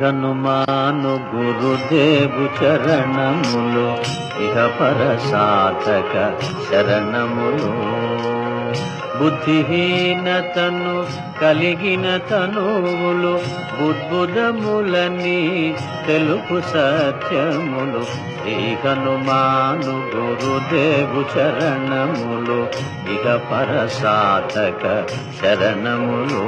హనుమాను గురుదేవు చరణములు ఇహ పర సాధక శరణములు బుద్ధిహీనతను కలిగిన తనువులు బుద్బుదములని తెలుపు సత్యములు. శ్రీ హనుమాను గురుదేవు చరణములు ఇక పర సాధక శరణములు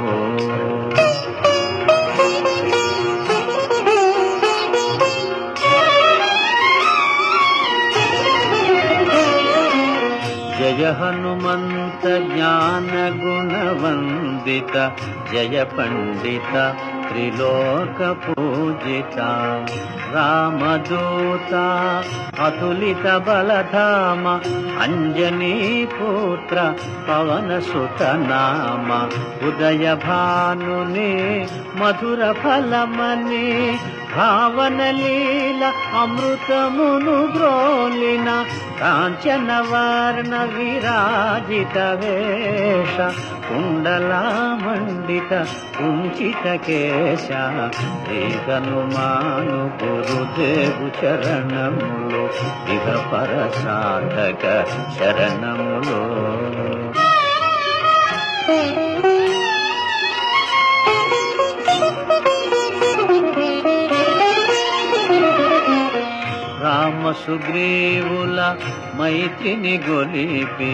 हनुमन् ज्ञानगुणवन्दित जयपण्डित त्रिलोकपूजिता रामदूता अतुलितबलधाम अञ्जनीपुत्र पवनसुतनाम पुत्र पवन सुतनाम उदयभानुनि मधुरफलमनि भावनलीला अमृतमुनुभ्रोलिना काञ्चनवर्ण పవన సుత నామ ఉదయ భానుని మధుర ఫలమని భావన లీల అమృతమును ద్రోలిన కాంచన వర్ణ విరాజిత వేష కుండలా మండిత కుంచిత కేశ. శ్రీ హనుమాను గురుదేవు చరణములు ఇహ పర సాధక శరణములు రామ సుగ్రీవుల మైత్రిని గొలిపి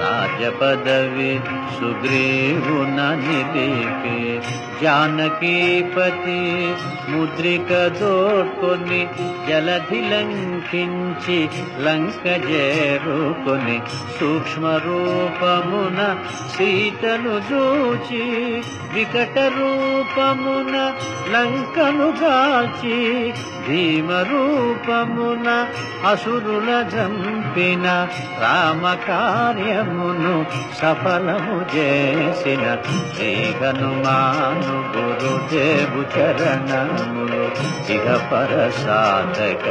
రాజపదవి సుగ్రీవున నిలిపి. జానకీపతి ముద్రిక దోడ్కొని జలధి లంకించి లంక చేరుకొని సూక్ష్మ రూపమున సీతను చూచి వికట రూపమున లంకను గాల్చి భీమ రూపమున అసురుల జంప రామ కార్యమును సఫలము చేసిన శ్రీ హనుమాను గురుదేవు చరణములు ఇహ పర సాధక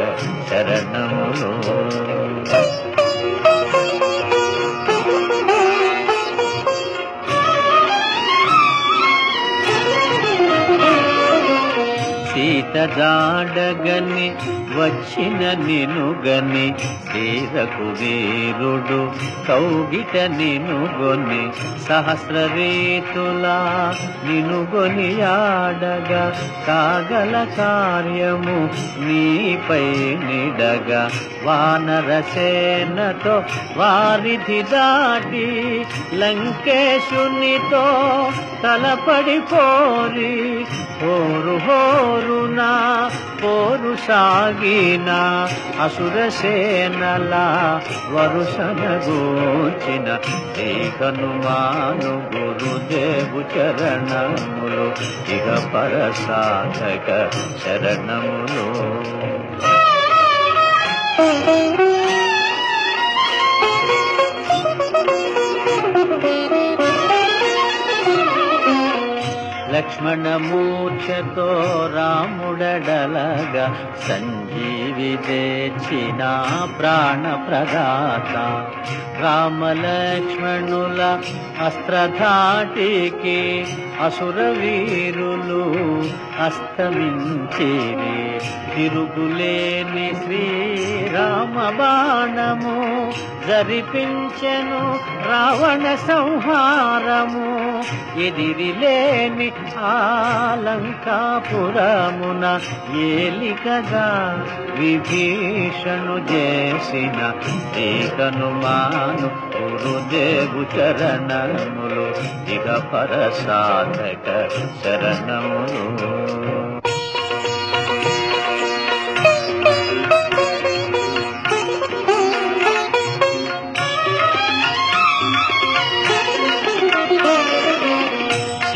జాడగని వచ్చిన నినుగని తీరకు వీరుడు కౌగిట నినుగొని సహస్ర రీతులా నినుగొని ఆడగా కాగల కార్యము నీపై నిడగా వానర సేనతో వారిధి దాటి లంకేశునితో తలపడి పోరి హోరు హోరునా సాగిన అసురసేనలా వరుసన గోచిన శ్రీ గురుదేవు చరణములు ఇక పర సాధక శరణములు. మూర్ఛతో రాముడడలగా సంజీవి తెచ్చిన ప్రాణ ప్రదాత రామ లక్ష్మణుల అస్త్రధాటికి అసురవీరులు అస్తమించిరి. తిరుగులేని శ్రీరామ బాణము జరిపించెను రావణ సంహారము. ఎదిరిలేని ఆలంకాపురమున ఏలికగా విభీషణు చేసిన ఏకను మాను గురుదేవు చరణములు. ఇక పర సాధక శరణములు.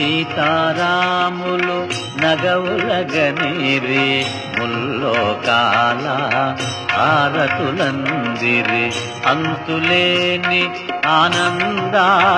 సీతారాములు నగవులగనిరి ముల్లోకాల ఆరతులందిరి అంతులేని ఆనందాశ్రువులే